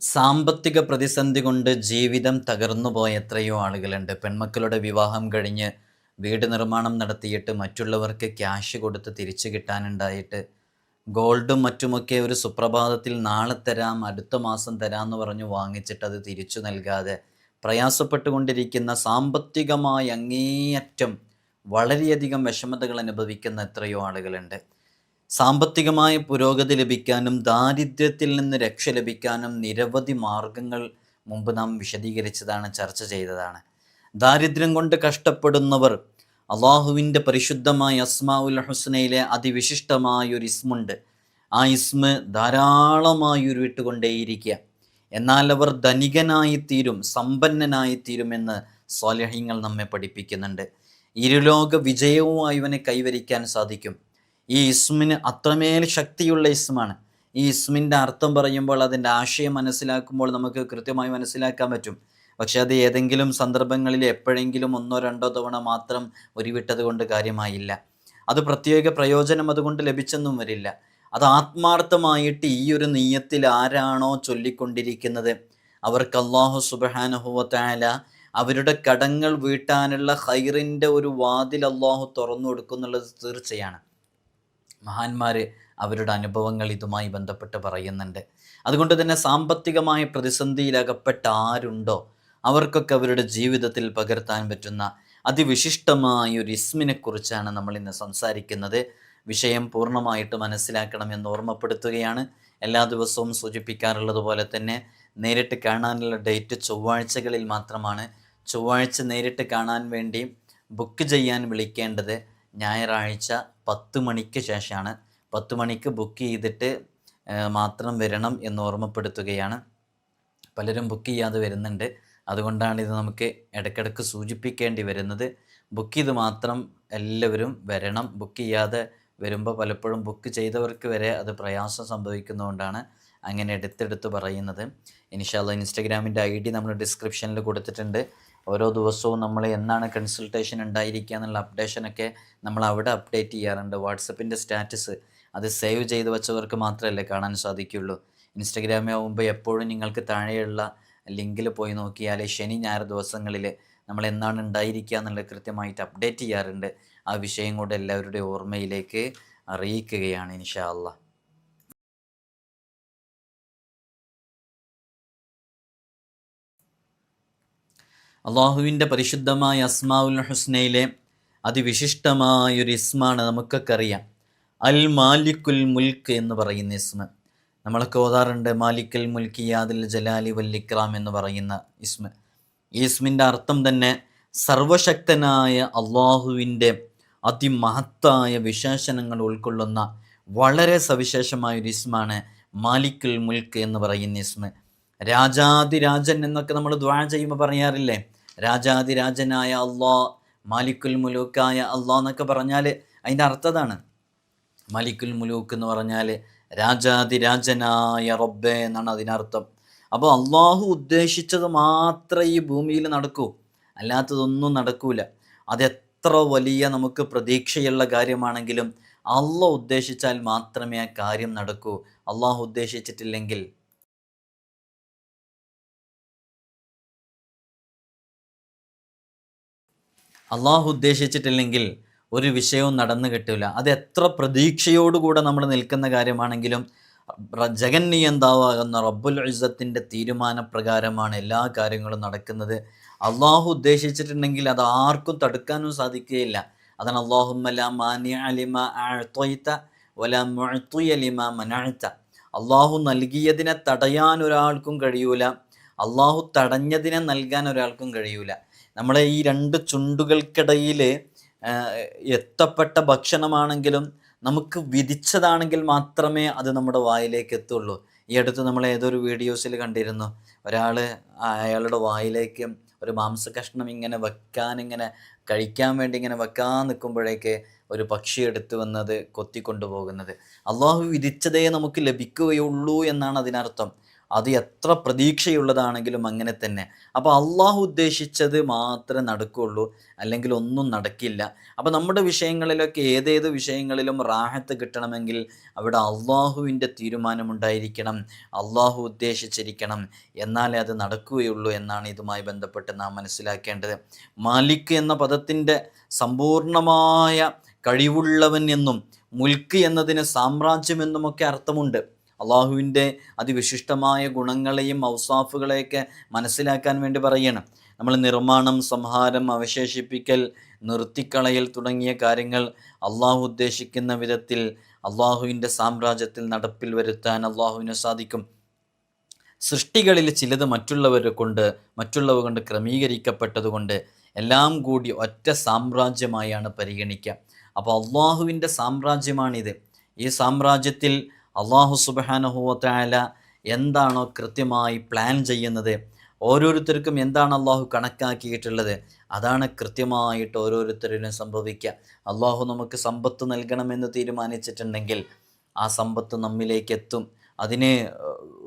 സാമ്പത്തിക പ്രതിസന്ധി കൊണ്ട് ജീവിതം തകർന്നുപോയ എത്രയോ ആളുകളുണ്ട്. പെൺമക്കളുടെ വിവാഹം കഴിഞ്ഞ് വീട് നിർമ്മാണം നടത്തിയിട്ട് മറ്റുള്ളവർക്ക് ക്യാഷ് കൊടുത്ത് തിരിച്ചു കിട്ടാനുണ്ടായിട്ട് ഗോൾഡും മറ്റുമൊക്കെ ഒരു സുപ്രഭാതത്തിൽ നാളെ തരാം അടുത്ത മാസം തരാമെന്ന് പറഞ്ഞു വാങ്ങിച്ചിട്ട് അത് തിരിച്ചു നൽകാതെ പ്രയാസപ്പെട്ടുകൊണ്ടിരിക്കുന്ന സാമ്പത്തികമായി അങ്ങേയറ്റം വളരെയധികം വിഷമതകൾ അനുഭവിക്കുന്ന എത്രയോ ആളുകളുണ്ട്. സാമ്പത്തികമായ പുരോഗതി ലഭിക്കാനും ദാരിദ്ര്യത്തിൽ നിന്ന് രക്ഷ ലഭിക്കാനും നിരവധി മാർഗങ്ങൾ മുമ്പ് നാം വിശദീകരിച്ചതാണ് ചർച്ച ചെയ്തതാണ്. ദാരിദ്ര്യം കൊണ്ട് കഷ്ടപ്പെടുന്നവർ അള്ളാഹുവിന്റെ പരിശുദ്ധമായ അസ്മാഉൽ ഹുസ്നയിലെ അതിവിശിഷ്ടമായ ഒരു ഇസ്മുണ്ട്. ആ ഇസ്മ് ധാരാളമായി ഉരുവിട്ടുകൊണ്ടേയിരിക്കുക. എന്നാൽ അവർ ധനികനായി തീരും സമ്പന്നനായി തീരുമെന്ന് സ്വാലഹ്യങ്ങൾ നമ്മെ പഠിപ്പിക്കുന്നുണ്ട്. ഇരുലോക വിജയവുമായി ഇവനെ കൈവരിക്കാൻ സാധിക്കും. ഈ ഇസ്മിന് അത്രമേൽ ശക്തിയുള്ള ഇസ്മാണ്. ഈ ഇസ്മിന്റെ അർത്ഥം പറയുമ്പോൾ അതിന്റെ ആശയം മനസ്സിലാക്കുമ്പോൾ നമുക്ക് കൃത്യമായി മനസ്സിലാക്കാൻ പറ്റും. പക്ഷെ അത് ഏതെങ്കിലും സന്ദർഭങ്ങളിൽ എപ്പോഴെങ്കിലും ഒന്നോ രണ്ടോ തവണ മാത്രം ഉരുവിട്ടത് കൊണ്ട് കാര്യമായില്ല. അത് പ്രത്യേക പ്രയോജനം അതുകൊണ്ട് ലഭിച്ചെന്നും വരില്ല. അത് ആത്മാർത്ഥമായിട്ട് ഈ ഒരു നീയത്തിൽ ആരാണോ ചൊല്ലിക്കൊണ്ടിരിക്കുന്നത്. അവർക്ക് അള്ളാഹു സുബഹാനഹുവത്തായ അവരുടെ കടങ്ങൾ വീട്ടാനുള്ള ഹൈറിന്റെ ഒരു വാതിൽ അള്ളാഹു തുറന്നു കൊടുക്കുന്നുള്ളത് തീർച്ചയാണ്. മഹാന്മാർ അവരുടെ അനുഭവങ്ങൾ ഇതുമായി ബന്ധപ്പെട്ട് പറയുന്നുണ്ട്. അതുകൊണ്ട് തന്നെ സാമ്പത്തികമായ പ്രതിസന്ധിയിലകപ്പെട്ട ആരുണ്ടോ അവർക്കൊക്കെ അവരുടെ ജീവിതത്തിൽ പകർത്താൻ പറ്റുന്ന അതിവിശിഷ്ടമായ ഒരു ഇസ്മിനെക്കുറിച്ചാണ് നമ്മൾ ഇന്ന് സംസാരിക്കുന്നത്. വിഷയം പൂർണമായിട്ട് മനസ്സിലാക്കണം എന്ന് ഓർമ്മപ്പെടുത്തുകയാണ്. എല്ലാ ദിവസവും സൂചിപ്പിക്കാറുള്ളത് പോലെ തന്നെ നേരിട്ട് കാണാനുള്ള ഡേറ്റ് ചൊവ്വാഴ്ചകളിൽ മാത്രമാണ്. ചൊവ്വാഴ്ച നേരിട്ട് കാണാൻ വേണ്ടി ബുക്ക് ചെയ്യാൻ വിളിക്കേണ്ടത് ഞായറാഴ്ച പത്ത് മണിക്ക് ശേഷമാണ്. പത്ത് മണിക്ക് ബുക്ക് ചെയ്തിട്ട് മാത്രം വരണം എന്ന് ഓർമ്മപ്പെടുത്തുകയാണ്. പലരും ബുക്ക് ചെയ്യാതെ വരുന്നുണ്ട്. അതുകൊണ്ടാണ് ഇത് നമുക്ക് ഇടയ്ക്കിടയ്ക്ക് സൂചിപ്പിക്കേണ്ടി വരുന്നത്. ബുക്ക് ചെയ്ത് മാത്രം എല്ലാവരും വരണം. ബുക്ക് ചെയ്യാതെ വരുമ്പോൾ പലപ്പോഴും ബുക്ക് ചെയ്തവർക്ക് വരെ അത് പ്രയാസം സംഭവിക്കുന്നതുകൊണ്ടാണ് അങ്ങനെ എടുത്തെടുത്ത് പറയുന്നത്. ഇൻഷാല്ല ഇൻസ്റ്റഗ്രാമിന്റെ ഐ ഡി നമ്മൾ ഡിസ്ക്രിപ്ഷനിൽ കൊടുത്തിട്ടുണ്ട്. ഓരോ ദിവസവും നമ്മൾ എന്നാണ് കൺസൾട്ടേഷൻ ഉണ്ടായിരിക്കുക എന്നുള്ള അപ്ഡേഷനൊക്കെ നമ്മൾ അവിടെ അപ്ഡേറ്റ് ചെയ്യാറുണ്ട്. വാട്സപ്പിന്റെ സ്റ്റാറ്റസ് അത് സേവ് ചെയ്ത് വെച്ചവർക്ക് മാത്രമല്ലേ കാണാൻ സാധിക്കുള്ളൂ ഇൻസ്റ്റഗ്രാമിൽ ആകുമ്പോൾ എപ്പോഴും നിങ്ങൾക്ക് താഴെയുള്ള ലിങ്കിൽ പോയി നോക്കിയാൽ ശനി ഞായർ ദിവസങ്ങളിൽ നമ്മൾ എന്നാണ് ഉണ്ടായിരിക്കുക എന്നുള്ളത് കൃത്യമായിട്ട് അപ്ഡേറ്റ് ചെയ്യാറുണ്ട്. ആ വിഷയം കൂടെ എല്ലാവരുടെയും ഓർമ്മയിലേക്ക് അറിയിക്കുകയാണ് ഇൻഷാ അള്ളാ. അള്ളാഹുവിന്റെ പരിശുദ്ധമായ അസ്മാവുൽ ഹുസ്നയിലെ അതിവിശിഷ്ടമായൊരു ഇസ്മാണ് നമുക്കൊക്കെ അറിയാം. അൽ മാലിക്കുൽ മുൽക്ക് എന്ന് പറയുന്ന ഇസ്മ. നമ്മളൊക്കെ ഓതാറുണ്ട് മാലിക്കൽ മുൽക്കി യാദിൽ ജലാലി വല്ലിക്രാം എന്ന് പറയുന്ന ഇസ്മ. ഈ ഇസ്മിന്റെ അർത്ഥം തന്നെ സർവശക്തനായ അള്ളാഹുവിന്റെ അതിമഹത്തായ വിശേഷണങ്ങൾ ഉൾക്കൊള്ളുന്ന വളരെ സവിശേഷമായൊരു ഇസ്മാണ് മാലിക്കുൽ മുൽക്ക് എന്ന് പറയുന്ന ഇസ്മ. രാജാതിരാജൻ എന്നൊക്കെ നമ്മൾ ദ്വാ ചെയ്യുമ്പോൾ പറയാറില്ലേ? രാജാതിരാജനായ അള്ളാ മാലിക്കുൽ മുലൂക്കായ അള്ളാ എന്നൊക്കെ പറഞ്ഞാൽ അതിന്റെ അർത്ഥതാണ് മാലിക്കുൽ മുലൂക്ക് എന്ന് പറഞ്ഞാൽ രാജാതിരാജനായ റബ്ബെ എന്നാണ് അതിനർത്ഥം. അപ്പോൾ അള്ളാഹു ഉദ്ദേശിച്ചത് മാത്രമേ ഈ ഭൂമിയിൽ നടക്കൂ. അല്ലാത്തതൊന്നും നടക്കൂല. അതെത്ര വലിയ നമുക്ക് പ്രതീക്ഷയുള്ള കാര്യമാണെങ്കിലും അള്ളാഹ് ഉദ്ദേശിച്ചാൽ മാത്രമേ ആ കാര്യം നടക്കൂ. അള്ളാഹു ഉദ്ദേശിച്ചിട്ടില്ലെങ്കിൽ അള്ളാഹു ഉദ്ദേശിച്ചിട്ടില്ലെങ്കിൽ ഒരു വിഷയവും നടന്നു കിട്ടില്ല അത് എത്ര പ്രതീക്ഷയോടുകൂടെ നമ്മൾ നിൽക്കുന്ന കാര്യമാണെങ്കിലും ജഗന്നിയന്താവാകുന്ന റബ്ബുൽ ഇസത്തിന്റെ തീരുമാനപ്രകാരമാണ് എല്ലാ കാര്യങ്ങളും നടക്കുന്നത്. അള്ളാഹു ഉദ്ദേശിച്ചിട്ടുണ്ടെങ്കിൽ അത് ആർക്കും തടുക്കാനും സാധിക്കുകയില്ല. അതാണ് അള്ളാഹുമല മാനിയ അലിമ അഴ്ത്തൊയ്ത്ത വല മുഴത്തുയലിമ മനാഴ്ത്ത അള്ളാഹു നൽകിയതിനെ തടയാൻ ഒരാൾക്കും കഴിയൂല. അള്ളാഹു തടഞ്ഞതിനെ നൽകാൻ ഒരാൾക്കും കഴിയൂല. നമ്മളെ ഈ രണ്ട് ചുണ്ടുകൾക്കിടയിൽ എത്തപ്പെട്ട ഭക്ഷണമാണെങ്കിലും നമുക്ക് വിധിച്ചതാണെങ്കിൽ മാത്രമേ അത് നമ്മുടെ വായിലേക്ക് എത്തുള്ളൂ. ഈ അടുത്ത് നമ്മൾ ഏതൊരു വീഡിയോസിൽ കണ്ടിരുന്നു? ഒരാൾ അയാളുടെ വായിലേക്ക് ഒരു മാംസ കഷ്ണം ഇങ്ങനെ വെക്കാൻ ഇങ്ങനെ കഴിക്കാൻ വേണ്ടി ഇങ്ങനെ വെക്കാൻ നിൽക്കുമ്പോഴേക്ക് ഒരു പക്ഷി എടുത്തു വന്നത് കൊത്തിക്കൊണ്ടുപോകുന്നത്. അള്ളാഹു വിധിച്ചതേ നമുക്ക് ലഭിക്കുകയുള്ളൂ എന്നാണ് അതിനർത്ഥം. അത് എത്ര പ്രതീക്ഷയുള്ളതാണെങ്കിലും അങ്ങനെ തന്നെ. അപ്പോൾ അള്ളാഹു ഉദ്ദേശിച്ചത് മാത്രമേ നടക്കുകയുള്ളൂ അല്ലെങ്കിൽ ഒന്നും നടക്കില്ല. അപ്പോൾ നമ്മുടെ വിഷയങ്ങളിലൊക്കെ ഏതേത് വിഷയങ്ങളിലും റാഹത്ത് കിട്ടണമെങ്കിൽ അവിടെ അള്ളാഹുവിന്റെ തീരുമാനമുണ്ടായിരിക്കണം അള്ളാഹു ഉദ്ദേശിച്ചിരിക്കണം എന്നാലേ അത് നടക്കുകയുള്ളൂ എന്നാണ് ഇതുമായി ബന്ധപ്പെട്ട് നാം മനസ്സിലാക്കേണ്ടത്. മാലിക് എന്ന പദത്തിന്റെ സമ്പൂർണമായ കഴിവുള്ളവൻ എന്നും മുൽക്ക് എന്നതിന് സാമ്രാജ്യം എന്നുമൊക്കെ അർത്ഥമുണ്ട്. അള്ളാഹുവിന്റെ അതിവിശിഷ്ടമായ ഗുണങ്ങളെയും ഔസാഫുകളെയൊക്കെ മനസ്സിലാക്കാൻ വേണ്ടി പറയണം. നമ്മൾ നിർമ്മാണം സംഹാരം അവശേഷിപ്പിക്കൽ നിർത്തിക്കളയൽ തുടങ്ങിയ കാര്യങ്ങൾ അള്ളാഹു ഉദ്ദേശിക്കുന്ന വിധത്തിൽ അള്ളാഹുവിന്റെ സാമ്രാജ്യത്തിൽ നടപ്പിൽ വരുത്താൻ അള്ളാഹുവിന് സാധിക്കും. സൃഷ്ടികളിൽ ചിലത് മറ്റുള്ളവരെ കൊണ്ട് മറ്റുള്ളവ കൊണ്ട് ക്രമീകരിക്കപ്പെട്ടതുകൊണ്ട് എല്ലാം കൂടി ഒറ്റ സാമ്രാജ്യമായാണ് പരിഗണിക്കുക. അപ്പോൾ അള്ളാഹുവിന്റെ സാമ്രാജ്യമാണിത്. ഈ സാമ്രാജ്യത്തിൽ അള്ളാഹു സുബാനഹുവല എന്താണോ കൃത്യമായി പ്ലാൻ ചെയ്യുന്നത് ഓരോരുത്തർക്കും എന്താണ് അള്ളാഹു കണക്കാക്കിയിട്ടുള്ളത് അതാണ് കൃത്യമായിട്ട് ഓരോരുത്തരിലും സംഭവിക്കുക. അള്ളാഹു നമുക്ക് സമ്പത്ത് നൽകണമെന്ന് തീരുമാനിച്ചിട്ടുണ്ടെങ്കിൽ ആ സമ്പത്ത് നമ്മിലേക്ക് എത്തും. അതിന്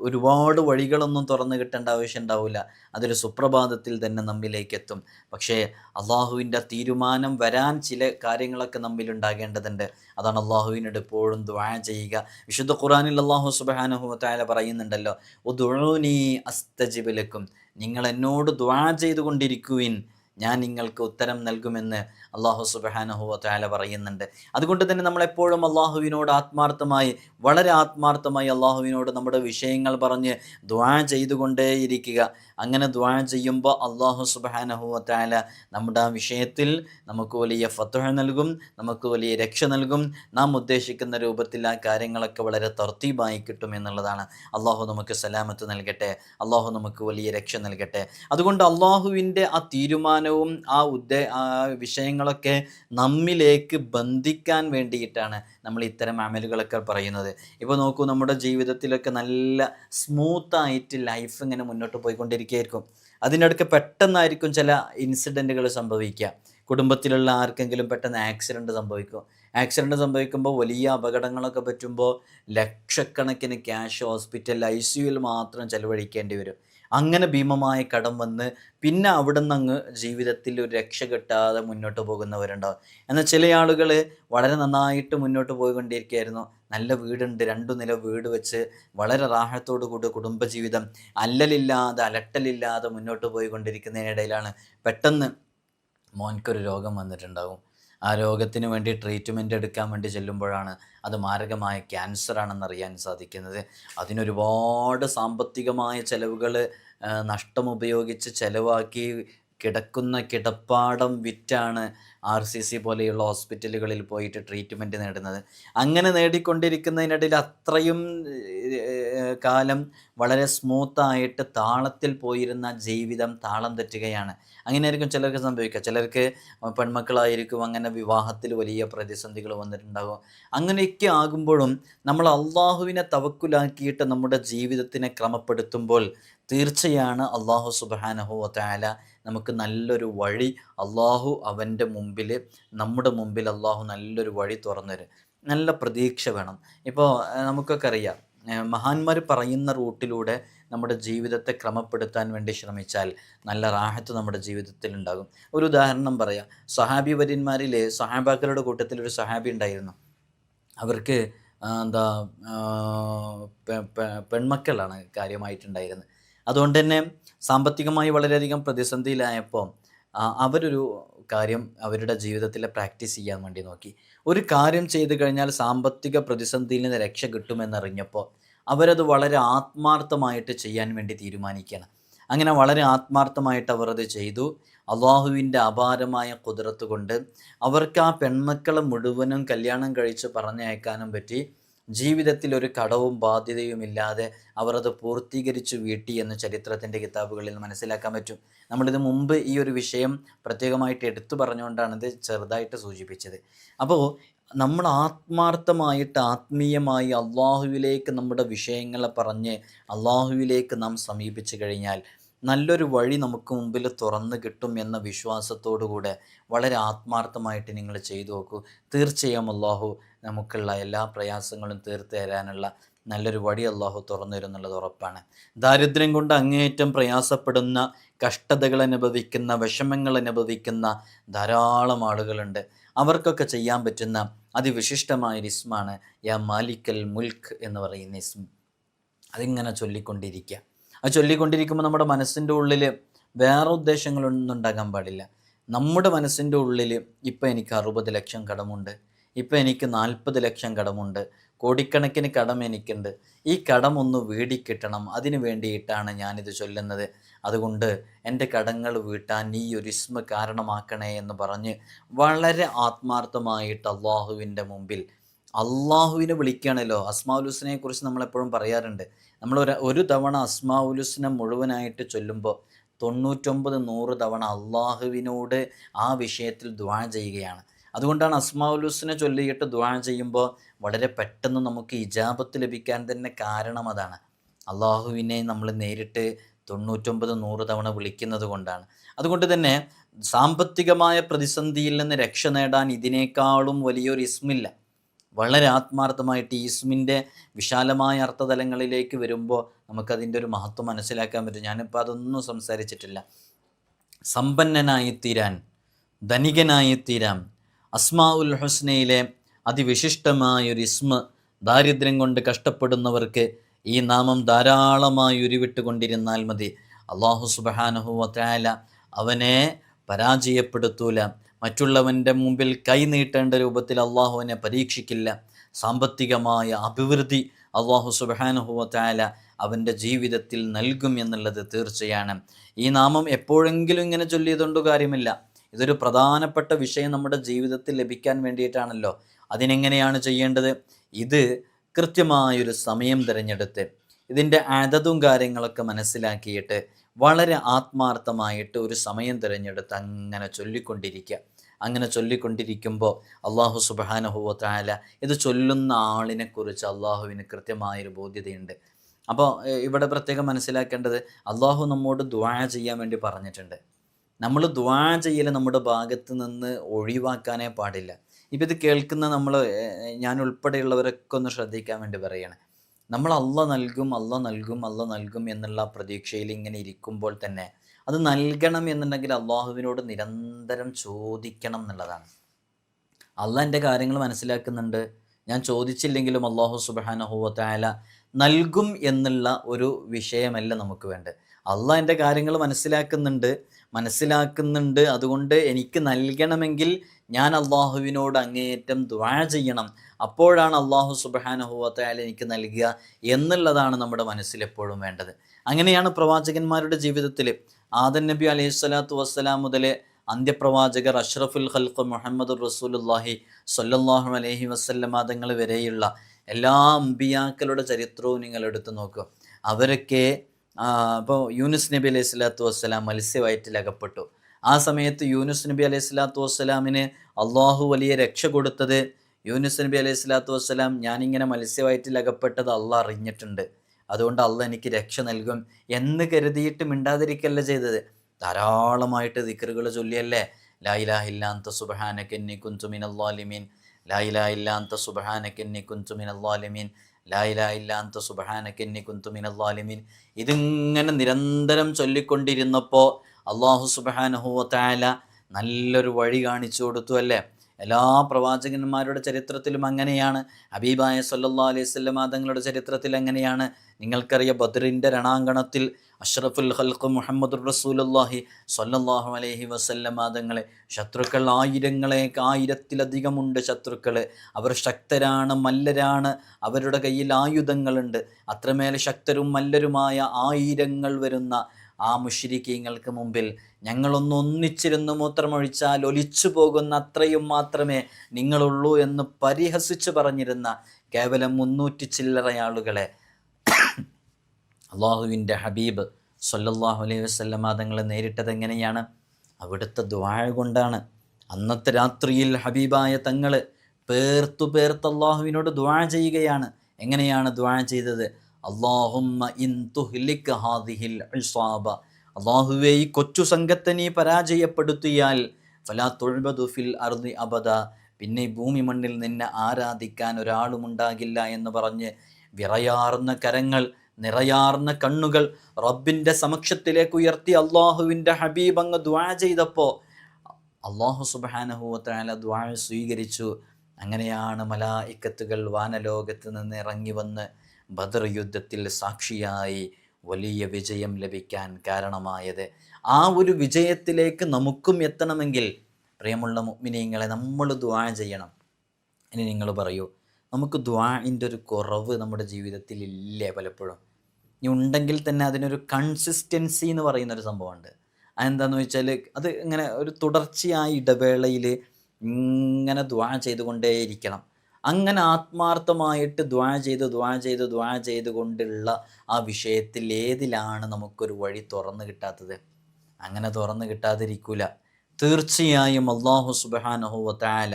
ഒരുപാട് വഴികളൊന്നും തുറന്നു കിട്ടേണ്ട ആവശ്യം ഉണ്ടാവില്ല. അതൊരു സുപ്രഭാതത്തിൽ തന്നെ നമ്മിലേക്ക് എത്തും പക്ഷേ അള്ളാഹുവിന്റെ തീരുമാനം വരാൻ ചില കാര്യങ്ങളൊക്കെ നമ്മിൽ ഉണ്ടാകേണ്ടതുണ്ട്. അതാണ് അള്ളാഹുവിനോട് എപ്പോഴും ദ്വാ ചെയ്യുക. വിശുദ്ധ ഖുറാനിൽ അള്ളാഹു സുബാനുഹു താല പറയുന്നുണ്ടല്ലോ ഉദുഴൂനി അസ്തജിബിലക്കും നിങ്ങൾ എന്നോട് ദ്വാ ചെയ്തുകൊണ്ടിരിക്കുവിൻ. ഞാൻ നിങ്ങൾക്ക് ഉത്തരം നൽകുമെന്ന് അള്ളാഹു സുബാനഹുവ താല പറയുന്നുണ്ട്. അതുകൊണ്ട് തന്നെ നമ്മളെപ്പോഴും അള്ളാഹുവിനോട് ആത്മാർത്ഥമായി വളരെ ആത്മാർത്ഥമായി അള്ളാഹുവിനോട് നമ്മുടെ വിഷയങ്ങൾ പറഞ്ഞ് ദ്വാ ചെയ്തുകൊണ്ടേയിരിക്കുക. അങ്ങനെ ദ്വാ ചെയ്യുമ്പോൾ അള്ളാഹു സുബാനഹുവ താല നമ്മുടെ ആ വിഷയത്തിൽ നമുക്ക് വലിയ ഫത്തുഹ നൽകും നമുക്ക് വലിയ രക്ഷ നൽകും. നാം ഉദ്ദേശിക്കുന്ന രൂപത്തിൽ ആ കാര്യങ്ങളൊക്കെ വളരെ തർത്തീബായി കിട്ടും എന്നുള്ളതാണ്. അള്ളാഹു നമുക്ക് സലാമത്ത് നൽകട്ടെ അള്ളാഹു നമുക്ക് വലിയ രക്ഷ നൽകട്ടെ. അതുകൊണ്ട് അള്ളാഹുവിന്റെ ആ തീരുമാനവും ആ ഉദ്ദേ വിഷയങ്ങളൊക്കെ നമ്മിലേക്ക് ബന്ധിക്കാൻ വേണ്ടിയിട്ടാണ് നമ്മൾ ഇത്തരം അമലുകളൊക്കെ പറയുന്നത്. ഇപ്പോൾ നോക്കൂ നമ്മുടെ ജീവിതത്തിലൊക്കെ നല്ല സ്മൂത്തായിട്ട് ലൈഫ് ഇങ്ങനെ മുന്നോട്ട് പോയിക്കൊണ്ടിരിക്കുകയായിരിക്കും. അതിനിടയ്ക്ക് പെട്ടെന്നായിരിക്കും ചില ഇൻസിഡന്റുകൾ സംഭവിക്കുക. കുടുംബത്തിലുള്ള ആർക്കെങ്കിലും പെട്ടെന്ന് ആക്സിഡന്റ് സംഭവിക്കും. ആക്സിഡന്റ് സംഭവിക്കുമ്പോൾ വലിയ അപകടങ്ങളൊക്കെ പറ്റുമ്പോൾ ലക്ഷക്കണക്കിന് ക്യാഷ് ഹോസ്പിറ്റൽ ഐ സിയുയിൽ മാത്രം ചെലവഴിക്കേണ്ടി വരും. അങ്ങനെ ഭീമമായ കടം വന്ന് പിന്നെ അവിടെ നിന്ന് അങ്ങ് ജീവിതത്തിൽ ഒരു രക്ഷ കിട്ടാതെ മുന്നോട്ട് പോകുന്നവരുണ്ടാവും. എന്നാൽ ചില ആളുകൾ വളരെ നന്നായിട്ട് മുന്നോട്ട് പോയിക്കൊണ്ടിരിക്കുകയായിരുന്നു. നല്ല വീടുണ്ട് രണ്ടു നില വീട് വെച്ച് വളരെ റാഹത്തോടു കൂടി കുടുംബജീവിതം അല്ലലില്ലാതെ അലട്ടലില്ലാതെ മുന്നോട്ട് പോയിക്കൊണ്ടിരിക്കുന്നതിനിടയിലാണ് പെട്ടെന്ന് മോൻക്കൊരു രോഗം വന്നിട്ടുണ്ടാകും ആ രോഗത്തിന് വേണ്ടി ട്രീറ്റ്മെന്റ് എടുക്കാൻ വേണ്ടി ചെല്ലുമ്പോഴാണ് അത് മാരകമായ ക്യാൻസർ ആണെന്ന് അറിയാൻ സാധിക്കുന്നത്. അതിനൊരുപാട് സാമ്പത്തികമായ ചിലവുകൾ നഷ്ടം ഉപയോഗിച്ച് ചിലവാക്കി കിടക്കുന്ന കിടപ്പാടം വിറ്റാണ് ആർ സി സി പോലെയുള്ള ഹോസ്പിറ്റലുകളിൽ പോയിട്ട് ട്രീറ്റ്മെന്റ് നേടുന്നത്. അങ്ങനെ നേടിക്കൊണ്ടിരിക്കുന്നതിനിടയിൽ അത്രയും കാലം വളരെ സ്മൂത്തായിട്ട് താളത്തിൽ പോയിരുന്ന ജീവിതം താളം തെറ്റുകയാണ്. അങ്ങനെ അങ്ങനെയായിരിക്കും ചിലർക്ക് സംഭവിക്കുക. ചിലർക്ക് പെൺമക്കളായിരിക്കും അങ്ങനെ വിവാഹത്തിൽ വലിയ പ്രതിസന്ധികൾ വന്നിട്ടുണ്ടാകും. അങ്ങനെയൊക്കെ ആകുമ്പോഴും നമ്മൾ അള്ളാഹുവിനെ തവക്കുലാക്കിയിട്ട് നമ്മുടെ ജീവിതത്തിനെ ക്രമപ്പെടുത്തുമ്പോൾ തീർച്ചയാണ് അള്ളാഹു സുബാനഹു താല നമുക്ക് നല്ലൊരു വഴി അള്ളാഹു അവന്റെ മുമ്പിൽ നമ്മുടെ മുമ്പിൽ അള്ളാഹു നല്ലൊരു വഴി തുറന്നു തരും. നല്ല പ്രതീക്ഷ വേണം. ഇപ്പോൾ നമുക്കൊക്കെ അറിയാം മഹാന്മാർ പറയുന്ന റൂട്ടിലൂടെ നമ്മുടെ ജീവിതത്തെ ക്രമപ്പെടുത്താൻ വേണ്ടി ശ്രമിച്ചാൽ നല്ല റാഹത്ത് നമ്മുടെ ജീവിതത്തിൽ ഉണ്ടാകും. ഒരു ഉദാഹരണം പറയാം. സഹാബി വര്യന്മാരിൽ സഹാബാക്കളുടെ കൂട്ടത്തിൽ ഒരു സഹാബി ഉണ്ടായിരുന്നു. അവർക്ക് എന്താ പെൺമക്കളാണ് കാര്യമായിട്ടുണ്ടായിരുന്നത്. അതുകൊണ്ട് തന്നെ സാമ്പത്തികമായി വളരെയധികം പ്രതിസന്ധിയിലായപ്പോൾ അവരൊരു കാര്യം അവരുടെ ജീവിതത്തിൽ പ്രാക്ടീസ് ചെയ്യാൻ വേണ്ടി നോക്കി. ഒരു കാര്യം ചെയ്തു കഴിഞ്ഞാൽ സാമ്പത്തിക പ്രതിസന്ധിയിൽ നിന്ന് രക്ഷ കിട്ടുമെന്നറിഞ്ഞപ്പോൾ അവരത് വളരെ ആത്മാർത്ഥമായിട്ട് ചെയ്യാൻ വേണ്ടി തീരുമാനിക്കുകയാണ്. അങ്ങനെ വളരെ ആത്മാർത്ഥമായിട്ട് അവർ അത് ചെയ്തു. അള്ളാഹുവിന്റെ അപാരമായ കുതിരത്ത് കൊണ്ട് അവർക്ക് ആ പെൺമക്കളെ മുഴുവനും കല്യാണം കഴിച്ച് പറഞ്ഞയക്കാനും പറ്റി. ജീവിതത്തിൽ ഒരു കടവും ബാധ്യതയും ഇല്ലാതെ അവർ അത് പൂർത്തീകരിച്ചു വീട്ടി എന്ന് ചരിത്രത്തിന്റെ കിതാബുകളിൽ മനസ്സിലാക്കാൻ പറ്റും. നമ്മളിത് മുമ്പ് ഈ ഒരു വിഷയം പ്രത്യേകമായിട്ട് എടുത്തു പറഞ്ഞുകൊണ്ടാണ് ഇത് ചെറുതായിട്ട് സൂചിപ്പിച്ചത്. അപ്പോൾ നമ്മൾ ആത്മാർത്ഥമായിട്ട് ആത്മീയമായി അള്ളാഹുവിലേക്ക് നമ്മുടെ വിഷയങ്ങളെ പറഞ്ഞ് അള്ളാഹുവിലേക്ക് നാം സമീപിച്ചു കഴിഞ്ഞാൽ നല്ലൊരു വഴി നമുക്ക് മുമ്പിൽ തുറന്നു കിട്ടും എന്ന വിശ്വാസത്തോടു കൂടെ വളരെ ആത്മാർത്ഥമായിട്ട് നിങ്ങൾ ചെയ്തു നോക്കൂ. തീർച്ചയായും അള്ളാഹു നമുക്കുള്ള എല്ലാ പ്രയാസങ്ങളും തീർത്തു തരാനുള്ള നല്ലൊരു വഴി അള്ളാഹു തുറന്നു തരും എന്നുള്ളത് ഉറപ്പാണ്. ദാരിദ്ര്യം കൊണ്ട് അങ്ങേയറ്റം പ്രയാസപ്പെടുന്ന കഷ്ടതകൾ അനുഭവിക്കുന്ന വിഷമങ്ങൾ അനുഭവിക്കുന്ന ധാരാളം ആളുകളുണ്ട്. അവർക്കൊക്കെ ചെയ്യാൻ പറ്റുന്ന അതിവിശിഷ്ടമായ ഒരു ഇസ്മാണ് യാ മാലിക്കൽ മുൽക്ക് എന്ന് പറയുന്ന ഇസ്മ. അതിങ്ങനെ ചൊല്ലിക്കൊണ്ടിരിക്കുക. അത് ചൊല്ലിക്കൊണ്ടിരിക്കുമ്പോൾ നമ്മുടെ മനസ്സിന്റെ ഉള്ളിൽ വേറെ ഉദ്ദേശങ്ങളൊന്നും ഉണ്ടാകാൻ പാടില്ല. നമ്മുടെ മനസ്സിന്റെ ഉള്ളിൽ ഇപ്പം എനിക്ക് അറുപത് ലക്ഷം കടമുണ്ട്. ഇപ്പം എനിക്ക് നാൽപ്പത് ലക്ഷം കടമുണ്ട്. കോടിക്കണക്കിന് കടം എനിക്കുണ്ട്. ഈ കടം ഒന്ന് വീടിക്കിട്ടണം. അതിന് വേണ്ടിയിട്ടാണ് ഞാനിത് ചൊല്ലുന്നത്. അതുകൊണ്ട് എന്റെ കടങ്ങൾ വീട്ടാൻ നീ ഒരു ഇസ്മ കാരണമാക്കണേ എന്ന് പറഞ്ഞ് വളരെ ആത്മാർത്ഥമായിട്ട് അള്ളാഹുവിന്റെ മുമ്പിൽ അള്ളാഹുവിനെ വിളിക്കുകയാണല്ലോ. അസ്മാവുലുസിനെ കുറിച്ച് നമ്മളെപ്പോഴും പറയാറുണ്ട്. നമ്മൾ ഒരു ഒരു തവണ അസ്മാവുലുസിനെ മുഴുവനായിട്ട് ചൊല്ലുമ്പോൾ തൊണ്ണൂറ്റൊമ്പത് നൂറ് തവണ അള്ളാഹുവിനോട് ആ വിഷയത്തിൽ ദ്വാ ചെയ്യുകയാണ്. അതുകൊണ്ടാണ് അസ്മാഉലുസിനെ ചൊല്ലിയിട്ട് ദ്വാ ചെയ്യുമ്പോൾ വളരെ പെട്ടെന്ന് നമുക്ക് ഇജാബത്ത് ലഭിക്കാൻ തന്നെ കാരണം അതാണ്. അള്ളാഹുവിനെ നമ്മൾ നേരിട്ട് തൊണ്ണൂറ്റൊമ്പത് നൂറ് തവണ വിളിക്കുന്നത് കൊണ്ടാണ്. അതുകൊണ്ട് തന്നെ സാമ്പത്തികമായ പ്രതിസന്ധിയിൽ നിന്ന് രക്ഷ നേടാൻ ഇതിനേക്കാളും വലിയൊരു ഇസ്മില്ല. വളരെ ആത്മാർത്ഥമായിട്ട് ഈ ഇസ്മിന്റെ വിശാലമായ അർത്ഥതലങ്ങളിലേക്ക് വരുമ്പോൾ നമുക്കതിന്റെ ഒരു മഹത്വം മനസ്സിലാക്കാൻ പറ്റും. ഞാനിപ്പോൾ അതൊന്നും സംസാരിച്ചിട്ടില്ല. സമ്പന്നനായി തീരാൻ ധനികനായി തീരാൻ അസ്മാ ഉൽ ഹുസ്നയിലെ അതിവിശിഷ്ടമായൊരു ഇസ്മ ദാരിദ്ര്യം കൊണ്ട് കഷ്ടപ്പെടുന്നവർക്ക് ഈ നാമം ധാരാളമായി ഉരുവിട്ടുകൊണ്ടിരുന്നാൽ മതി. അള്ളാഹു സുബാനഹുവല അവനെ പരാജയപ്പെടുത്തൂല. മറ്റുള്ളവന്റെ മുമ്പിൽ കൈ നീട്ടേണ്ട രൂപത്തിൽ അള്ളാഹുവിനെ പരീക്ഷിക്കില്ല. സാമ്പത്തികമായ അഭിവൃദ്ധി അള്ളാഹു സുബാനുഹുവല അവന്റെ ജീവിതത്തിൽ നൽകും എന്നുള്ളത് തീർച്ചയാണ്. ഈ നാമം എപ്പോഴെങ്കിലും ഇങ്ങനെ ചൊല്ലിയതുകൊണ്ട് കാര്യമില്ല. ഇതൊരു പ്രധാനപ്പെട്ട വിഷയം നമ്മുടെ ജീവിതത്തിൽ ലഭിക്കാൻ വേണ്ടിയിട്ടാണല്ലോ. അതിനെങ്ങനെയാണ് ചെയ്യേണ്ടത്? ഇത് കൃത്യമായൊരു സമയം തിരഞ്ഞെടുത്ത് ഇതിന്റെ അതതും കാര്യങ്ങളൊക്കെ മനസ്സിലാക്കിയിട്ട് വളരെ ആത്മാർത്ഥമായിട്ട് ഒരു സമയം തിരഞ്ഞെടുത്ത് അങ്ങനെ ചൊല്ലിക്കൊണ്ടിരിക്കുക. അങ്ങനെ ചൊല്ലിക്കൊണ്ടിരിക്കുമ്പോൾ അള്ളാഹു സുബാനഹുവ താല ഇത് ചൊല്ലുന്ന ആളിനെ ആളിനെക്കുറിച്ച് അള്ളാഹുവിന് കൃത്യമായൊരു ബോധ്യതയുണ്ട്. അപ്പോൾ ഇവിടെ പ്രത്യേകം മനസ്സിലാക്കേണ്ടത് അള്ളാഹു നമ്മോട് ദ്വാ ചെയ്യാൻ വേണ്ടി പറഞ്ഞിട്ടുണ്ട്. നമ്മൾ ദ്വാ ചെയ്യൽ നമ്മുടെ ഭാഗത്ത് നിന്ന് ഒഴിവാക്കാനേ പാടില്ല. ഇപ്പം ഇത് കേൾക്കുന്ന നമ്മൾ ഞാൻ ഉൾപ്പെടെയുള്ളവരൊക്കെ ഒന്ന് ശ്രദ്ധിക്കാൻ വേണ്ടി പറയുകയാണ് നമ്മൾ അല്ല നൽകും അല്ല നൽകും അല്ല നൽകും എന്നുള്ള പ്രതീക്ഷയിൽ ഇങ്ങനെ ഇരിക്കുമ്പോൾ തന്നെ അത് നൽകണം എന്നുണ്ടെങ്കിൽ അള്ളാഹുവിനോട് നിരന്തരം ചോദിക്കണം എന്നുള്ളതാണ്. അല്ല എന്റെ കാര്യങ്ങൾ മനസ്സിലാക്കുന്നുണ്ട്. ഞാൻ ചോദിച്ചില്ലെങ്കിലും അള്ളാഹു സുബാനഹുവത്തായ നൽകും എന്നുള്ള ഒരു വിഷയമല്ല നമുക്ക് വേണ്ടത്. അല്ല എന്റെ കാര്യങ്ങൾ മനസ്സിലാക്കുന്നുണ്ട്. മനസ്സിലാക്കുന്നുണ്ട്. അതുകൊണ്ട് എനിക്ക് നൽകണമെങ്കിൽ ഞാൻ അള്ളാഹുവിനോട് അങ്ങേയറ്റം ദ്വാ ചെയ്യണം. അപ്പോഴാണ് അള്ളാഹു സുബാനഹുവത്തായാൽ എനിക്ക് നൽകുക എന്നുള്ളതാണ് നമ്മുടെ മനസ്സിൽ എപ്പോഴും വേണ്ടത്. അങ്ങനെയാണ് പ്രവാചകന്മാരുടെ ജീവിതത്തിൽ ആദൻ നബി അലൈഹി സ്വലാത്തു വസ്സലാം മുതൽ അന്ത്യപ്രവാചകർ അഷ്റഫുൽ ഖൽഖ് മുഹമ്മദ് റസൂലുല്ലാഹി സൊല്ലാഹു അലഹി വസ്ല്ലം തങ്ങൾ വരെയുള്ള എല്ലാ അമ്പിയാക്കളുടെ ചരിത്രവും നിങ്ങൾ എടുത്തു നോക്കുക. അവരൊക്കെ അപ്പോൾ യൂനുസ് നബി അലൈഹി സ്വലാത്തു വസ്സലാം മത്സ്യവയറ്റിൽ അകപ്പെട്ടു ആ സമയത്ത് യൂനുസ് നബി അലൈഹി സ്വലാത്തു വസ്സലാമിന് അള്ളാഹു വലിയ രക്ഷ കൊടുത്തത് യൂനുസ് നബി അലൈഹി സ്വലാത്തു വസ്സലാം ഞാനിങ്ങനെ മത്സ്യവയറ്റിൽ അകപ്പെട്ടത് അള്ളാഹ് അറിഞ്ഞിട്ടുണ്ട്. അതുകൊണ്ട് അള്ള എനിക്ക് രക്ഷ നൽകും എന്ന് കരുതിയിട്ട് മിണ്ടാതിരിക്കല്ല ചെയ്തത്. ധാരാളമായിട്ട് ദിക്കറുകൾ ചൊല്ലിയല്ലേ? ലായിലാഹില്ലാന്ത സുബഹാനക്കെന്നി അള്ളാലിമീൻ ലായിലാഹില്ലാന്ത സുബഹാനക്കെന്നി കുന്തുമിനല്ലാലിമീൻ ലായിലായില്ലാന്ത സുബഹാനക്കെന്നി കുന്തുമിനല്ലാലിമീൻ ഇതിങ്ങനെ നിരന്തരം ചൊല്ലിക്കൊണ്ടിരുന്നപ്പോൾ അള്ളാഹു സുബഹാനഹുവത്തായ നല്ലൊരു വഴി കാണിച്ചു കൊടുത്തു അല്ലേ? എല്ലാ പ്രവാചകന്മാരുടെ ചരിത്രത്തിലും അങ്ങനെയാണ്. അബീബായ സല്ലാ അലൈഹി സ്വല്ലം തങ്ങളുടെ ചരിത്രത്തിൽ അങ്ങനെയാണ്. നിങ്ങൾക്കറിയ ബദ്രിന്റെ രണാങ്കണത്തിൽ അഷ്റഫുൽ ഹൽക്ക് മുഹമ്മദ് റസൂലല്ലാഹി സല്ലല്ലാഹു അലൈഹി വസല്ലമ തങ്ങളെ ശത്രുക്കൾ ആയിരങ്ങളെ ആയിരത്തിലധികമുണ്ട് ശത്രുക്കൾ. അവർ ശക്തരാണ് മല്ലരാണ്. അവരുടെ കയ്യിൽ ആയുധങ്ങളുണ്ട്. അത്രമേൽ ശക്തരും മല്ലരുമായ ആയിരങ്ങൾ വരുന്ന ആ മുഷിരിക്കീങ്ങൾക്ക് മുമ്പിൽ ഞങ്ങളൊന്ന് ഒന്നിച്ചിരുന്ന് മൂത്രമൊഴിച്ചാൽ ഒലിച്ചു പോകുന്ന അത്രയും മാത്രമേ നിങ്ങളുള്ളൂ എന്ന് പരിഹസിച്ച് പറഞ്ഞിരുന്ന കേവലം മുന്നൂറ്റി ചില്ലറ ആളുകളെ അള്ളാഹുവിന്റെ ഹബീബ് സല്ലല്ലാഹു അലൈഹി വസല്ലമ തങ്ങളെ നേരിട്ടത് എങ്ങനെയാണ്? അവിടുത്തെ ദ്വാഴ കൊണ്ടാണ്. അന്നത്തെ രാത്രിയിൽ ഹബീബായ തങ്ങൾ പേർത്തു പേർത്ത് അള്ളാഹുവിനോട് ദ്വാ ചെയ്യുകയാണ്. എങ്ങനെയാണ് ദ്വാ ചെയ്തത്? അള്ളാഹുമ്മ ഇൻ ഹാദിഹിൽ അള്ളാഹുവെ ഈ കൊച്ചു സംഘത്തെ നീ പരാജയപ്പെടുത്തിയാൽ ഫലാ ഫിൽ അർദി അബദ. പിന്നെ ഭൂമി മണ്ണിൽ നിന്നെ ആരാധിക്കാൻ ഒരാളുമുണ്ടാകില്ല എന്ന് പറഞ്ഞ് വിറയാർന്ന കരങ്ങൾ നിറയാർന്ന കണ്ണുകൾ റബ്ബിന്റെ സമക്ഷത്തിലേക്ക് ഉയർത്തി അള്ളാഹുവിന്റെ ഹബീബ് അങ്ങ് ദ്വാ ചെയ്തപ്പോൾ അള്ളാഹു സുബാനഹുവത്താല ദ്വാ സ്വീകരിച്ചു. അങ്ങനെയാണ് മലായിക്കത്തുകൾ വാനലോകത്ത് നിന്ന് ഇറങ്ങി വന്ന് ബദർ യുദ്ധത്തിൽ സാക്ഷിയായി വലിയ വിജയം ലഭിക്കാൻ കാരണമായത്. ആ ഒരു വിജയത്തിലേക്ക് നമുക്കും എത്തണമെങ്കിൽ പ്രിയമുള്ള മുഗ്മിനീങ്ങളെ നമ്മൾ ദ്വാ ചെയ്യണം. ഇനി നിങ്ങൾ പറയൂ നമുക്ക് ദ്വാഇന്റെ ഒരു കുറവ് നമ്മുടെ ജീവിതത്തിൽ ഇല്ലേ പലപ്പോഴും? ഇനി ഉണ്ടെങ്കിൽ തന്നെ അതിനൊരു കൺസിസ്റ്റൻസി എന്ന് പറയുന്ന ഒരു സംഭവമുണ്ട്. അതെന്താന്ന് വെച്ചാൽ അത് ഇങ്ങനെ ഒരു തുടർച്ചയായ ഇടവേളയിൽ ഇങ്ങനെ ദ്വാ ചെയ്തുകൊണ്ടേയിരിക്കണം. അങ്ങനെ ആത്മാർത്ഥമായിട്ട് ദ്വാ ചെയ്ത് ദ്വാ ചെയ്ത് ദ്വാ ചെയ്തുകൊണ്ടുള്ള ആ വിഷയത്തിൽ ഏതിലാണ് നമുക്കൊരു വഴി തുറന്നു കിട്ടാത്തത്? അങ്ങനെ തുറന്നു കിട്ടാതിരിക്കൂല. തീർച്ചയായും അള്ളാഹു സുബാനഹുവത്തായ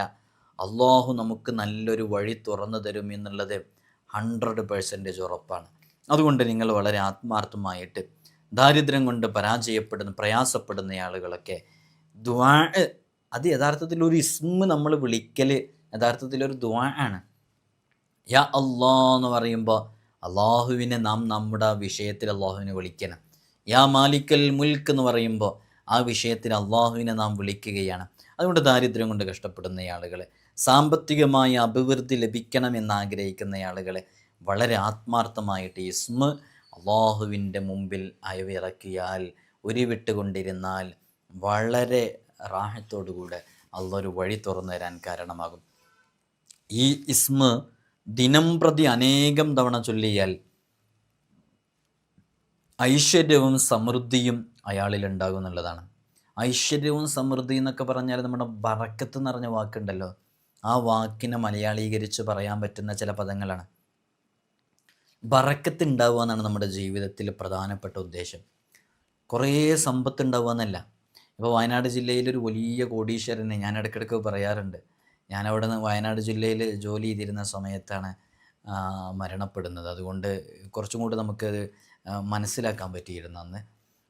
അള്ളാഹു നമുക്ക് നല്ലൊരു വഴി തുറന്നു തരും എന്നുള്ളത് ഹൺഡ്രഡ് പേഴ്സന്റേജ് ഉറപ്പാണ്. അതുകൊണ്ട് നിങ്ങൾ വളരെ ആത്മാർത്ഥമായിട്ട് ദാരിദ്ര്യം കൊണ്ട് പരാജയപ്പെടുന്ന പ്രയാസപ്പെടുന്ന ആളുകളൊക്കെ ദ്വാ അത് യഥാർത്ഥത്തിൽ ഒരു ഇസ്മ നമ്മൾ വിളിക്കൽ യഥാർത്ഥത്തിൽ ഒരു ദ്വാ ആണ്. യാ അള്ളാ എന്ന് പറയുമ്പോൾ അള്ളാഹുവിനെ നാം നമ്മുടെ വിഷയത്തിൽ അള്ളാഹുവിനെ വിളിക്കണം. യാ മാലിക്കൽ മുൽക്ക് എന്ന് പറയുമ്പോൾ ആ വിഷയത്തിൽ അള്ളാഹുവിനെ നാം വിളിക്കുകയാണ്. അതുകൊണ്ട് ദാരിദ്ര്യം കൊണ്ട് കഷ്ടപ്പെടുന്ന ആളുകൾ സാമ്പത്തികമായ അഭിവൃദ്ധി ലഭിക്കണം ആഗ്രഹിക്കുന്ന ആളുകളെ വളരെ ആത്മാർത്ഥമായിട്ട് ഇസ്മ അള്ളാഹുവിന്റെ മുമ്പിൽ അയവിറക്കിയാൽ ഉരുവിട്ടുകൊണ്ടിരുന്നാൽ വളരെ റാഹത്തോടുകൂടെ അള്ളൊരു വഴി തുറന്നു തരാൻ കാരണമാകും. ഈ ഇസ്മ ദിനം പ്രതി അനേകം തവണ ചൊല്ലിയാൽ ഐശ്വര്യവും സമൃദ്ധിയും അയാളിൽ ഉണ്ടാകും എന്നുള്ളതാണ്. ഐശ്വര്യവും സമൃദ്ധി എന്നൊക്കെ പറഞ്ഞാൽ നമ്മുടെ ബറക്കത്ത് നിറഞ്ഞ വാക്കുണ്ടല്ലോ. ആ വാക്കിനെ മലയാളീകരിച്ച് പറയാൻ പറ്റുന്ന ചില പദങ്ങളാണ്. ബറക്കത്ത് ഉണ്ടാവുക എന്നാണ് നമ്മുടെ ജീവിതത്തിൽ പ്രധാനപ്പെട്ട ഉദ്ദേശം. കുറേ സമ്പത്ത് ഉണ്ടാവുക എന്നല്ല ഇപ്പോൾ വയനാട് ജില്ലയിലൊരു വലിയ കോടീശ്വരനെ ഞാൻ ഇടയ്ക്കിടയ്ക്ക് പറയാറുണ്ട്. ഞാൻ അവിടെ നിന്ന് വയനാട് ജില്ലയിൽ ജോലി ചെയ്തിരുന്ന സമയത്താണ് മരണപ്പെടുന്നത്. അതുകൊണ്ട് കുറച്ചും കൂടി നമുക്കത് മനസ്സിലാക്കാൻ പറ്റിയിരുന്നു അന്ന്.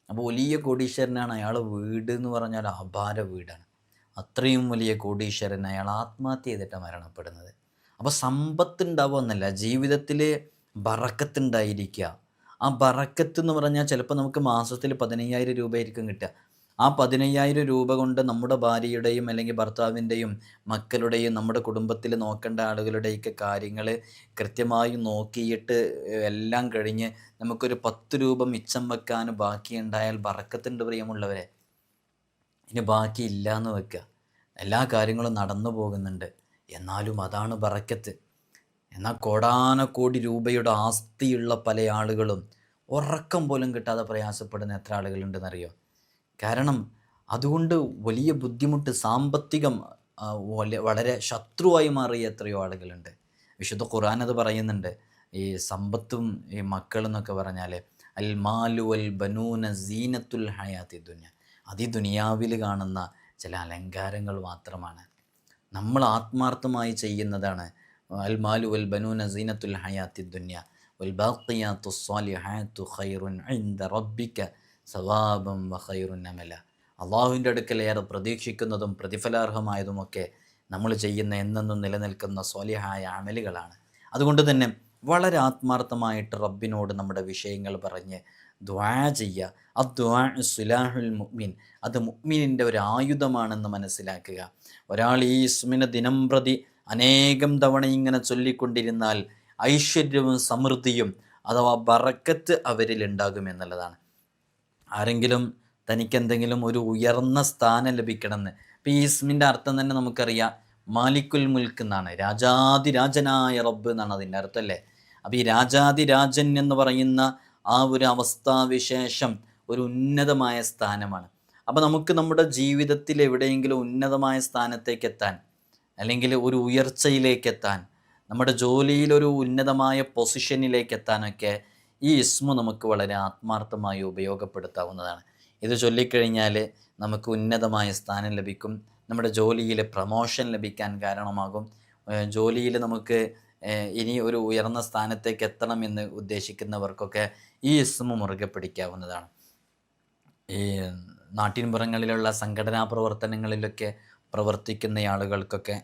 അപ്പോൾ വലിയ കോടീശ്വരനാണ് അയാൾ വീട് എന്ന് പറഞ്ഞാൽ അപാര വീടാണ്. അത്രയും വലിയ കോടീശ്വരൻ അയാൾ ആത്മഹത്യ ചെയ്തിട്ടാണ് മരണപ്പെടുന്നത്. അപ്പോൾ സമ്പത്ത് ഉണ്ടാവുക എന്നല്ല ജീവിതത്തിൽ ബറക്കത്തുണ്ടായിരിക്കുക. ആ ബറക്കത്ത് എന്ന് പറഞ്ഞാൽ ചിലപ്പോൾ നമുക്ക് മാസത്തിൽ പതിനയ്യായിരം രൂപയായിരിക്കും കിട്ടുക. ആ പതിനയ്യായിരം രൂപ കൊണ്ട് നമ്മുടെ ഭാര്യയുടെയും അല്ലെങ്കിൽ ഭർത്താവിന്റെയും മക്കളുടെയും നമ്മുടെ കുടുംബത്തിൽ നോക്കേണ്ട ആളുകളുടെയൊക്കെ കാര്യങ്ങൾ കൃത്യമായി നോക്കിയിട്ട് എല്ലാം കഴിഞ്ഞ് നമുക്കൊരു പത്ത് രൂപ മിച്ചം വെക്കാൻ ബാക്കിയുണ്ടായാൽ ബറക്കത്തുണ്ട് പ്രിയമുള്ളവരെ ഇനി ബാക്കിയില്ല എന്ന് വെക്കുക. എല്ലാ കാര്യങ്ങളും നടന്നു പോകുന്നുണ്ട്. എന്നാലും അതാണ് ബറക്കത്ത്. എന്നാൽ കോടാനക്കോടി രൂപയുടെ ആസ്തിയുള്ള പല ആളുകളും ഉറക്കം പോലും കിട്ടാതെ പ്രയാസപ്പെടുന്ന എത്ര ആളുകളുണ്ടെന്നറിയോ? കാരണം അതുകൊണ്ട് വലിയ ബുദ്ധിമുട്ട് സാമ്പത്തികം വളരെ ശത്രുവായി മാറിയ എത്രയോ ആളുകളുണ്ട്. വിശുദ്ധ ഖുർആൻ അത് പറയുന്നുണ്ട്. ഈ സമ്പത്തും ഈ മക്കളെന്നൊക്കെ പറഞ്ഞാൽ അൽ മാലു അൽ ബനൂന സീനത്തുൽ ഹയാത്തി ദുനിയ. അത് ദുനിയാവിൽ കാണുന്ന ചില അലങ്കാരങ്ങൾ മാത്രമാണ്. നമ്മൾ ആത്മാർത്ഥമായി ചെയ്യുന്നതാണ് അൽ മാലു വൽ ബനൂന അമല. അള്ളാഹുവിന്റെ അടുക്കൽ ഏറെ പ്രതീക്ഷിക്കുന്നതും പ്രതിഫലാർഹമായതുമൊക്കെ നമ്മൾ ചെയ്യുന്ന എന്നെന്നും നിലനിൽക്കുന്ന സ്വാലിഹായ അമലുകളാണ്. അതുകൊണ്ട് തന്നെ വളരെ ആത്മാർത്ഥമായിട്ട് റബ്ബിനോട് നമ്മുടെ വിഷയങ്ങൾ പറഞ്ഞ് ദ്വാ ചെയ്യുക. അത് ദ്വാ സുലാഹുൽ മുഅ്മിൻ. അത് മുഅ്മിനിന്റെ ഒരു ആയുധമാണെന്ന് മനസ്സിലാക്കുക. ഒരാൾ ഈ ഇസ്മിനെ ദിനം പ്രതി അനേകം തവണ ഇങ്ങനെ ചൊല്ലിക്കൊണ്ടിരുന്നാൽ ഐശ്വര്യവും സമൃദ്ധിയും അഥവാ ബറക്കത്ത് അവരിൽ ഉണ്ടാകും എന്നുള്ളതാണ്. ആരെങ്കിലും തനിക്കെന്തെങ്കിലും ഒരു ഉയർന്ന സ്ഥാനം ലഭിക്കണമെന്ന്. ഇപ്പം ഈ ഇസ്മിന്റെ അർത്ഥം തന്നെ നമുക്കറിയാം. മാലിക്കുൽ മുൽക്ക് എന്നാണ്. രാജാതിരാജനായ റബ്ബ് എന്നാണ് അതിന്റെ അർത്ഥം അല്ലേ? അപ്പോൾ ഈ രാജാതിരാജൻ എന്ന് പറയുന്ന ആ ഒരു അവസ്ഥാവിശേഷം ഒരു ഉന്നതമായ സ്ഥാനമാണ്. അപ്പോൾ നമുക്ക് നമ്മുടെ ജീവിതത്തിൽ എവിടെയെങ്കിലും ഉന്നതമായ സ്ഥാനത്തേക്ക് എത്താൻ അല്ലെങ്കിൽ ഒരു ഉയർച്ചയിലേക്ക് എത്താൻ നമ്മുടെ ജോലിയിൽ ഒരു ഉന്നതമായ പൊസിഷനിലേക്ക് എത്താനൊക്കെ ഈ ഇസ്മു നമുക്ക് വളരെ ആത്മാർത്ഥമായി ഉപയോഗപ്പെടുത്താവുന്നതാണ്. ഇത് ചൊല്ലിക്കഴിഞ്ഞാൽ നമുക്ക് ഉന്നതമായ സ്ഥാനം ലഭിക്കും നമ്മുടെ ജോലിയിൽ പ്രമോഷൻ ലഭിക്കാൻ കാരണമാകും. ജോലിയിൽ നമുക്ക് ഇനി ഒരു ഉയർന്ന സ്ഥാനത്തേക്ക് എത്തണമെന്ന് ഉദ്ദേശിക്കുന്നവർക്കൊക്കെ ഈ ഇസ്മു മുറുകെ പിടിക്കാവുന്നതാണ്. ഈ നാട്ടിൻപുറങ്ങളിലുള്ള സംഘടനാ പ്രവർത്തനങ്ങളിലൊക്കെ പ്രവർത്തിക്കുന്ന ആളുകൾക്കൊക്കെ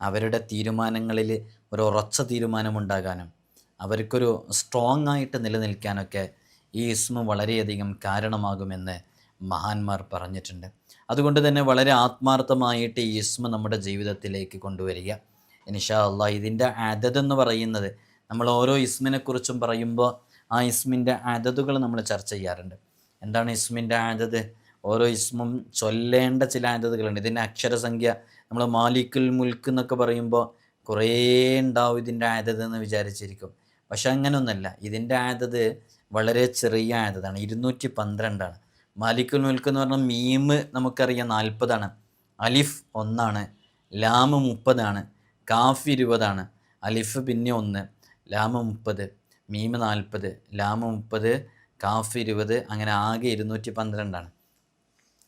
അവരുടെ തീരുമാനങ്ങളിൽ ഒരു ഉറച്ച തീരുമാനമുണ്ടാകാനും അവർക്കൊരു സ്ട്രോങ് ആയിട്ട് നിലനിൽക്കാനൊക്കെ ഈ ഇസ്മ വളരെയധികം കാരണമാകുമെന്ന് മഹാന്മാർ പറഞ്ഞിട്ടുണ്ട്. അതുകൊണ്ട് തന്നെ വളരെ ആത്മാർത്ഥമായിട്ട് ഈ ഇസ്മ നമ്മുടെ ജീവിതത്തിലേക്ക് കൊണ്ടുവരിക. ഇൻഷാ അള്ളാ ഇതിന്റെ അതതെന്ന് പറയുന്നത് നമ്മൾ ഓരോ ഇസ്മിനെക്കുറിച്ചും പറയുമ്പോൾ ആ ഇസ്മിന്റെ അതതുകൾ നമ്മൾ ചർച്ച ചെയ്യാറുണ്ട്. എന്താണ് ഇസ്മിന്റെ ആദത് ഓരോ ഇസ്മും ചൊല്ലേണ്ട ചില ആദതുകളുണ്ട് ഇതിന്റെ അക്ഷരസംഖ്യ നമ്മൾ മാലിക്കുൽ മുൽക്ക് എന്നൊക്കെ പറയുമ്പോൾ കുറേ ഉണ്ടാവും ഇതിന്റെ ആദത് എന്ന് വിചാരിച്ചിരിക്കും. പക്ഷെ അങ്ങനെയൊന്നല്ല ഇതിന്റെ ആദത് വളരെ ചെറിയ ആദതാണ് ഇരുന്നൂറ്റി പന്ത്രണ്ടാണ്. മാലിക്കുൽ മുൽക്ക് എന്ന് പറഞ്ഞാൽ മീമ് നമുക്കറിയാം നാൽപ്പതാണ്. അലിഫ് ഒന്നാണ്. ലാമ് മുപ്പതാണ്. കാഫ് ഇരുപതാണ്. അലിഫ് പിന്നെ ഒന്ന്. ലാമ് മുപ്പത്. മീമ് നാൽപ്പത്. ലാമ് മുപ്പത്. കാഫ് ഇരുപത്. അങ്ങനെ ആകെ ഇരുന്നൂറ്റി പന്ത്രണ്ടാണ്.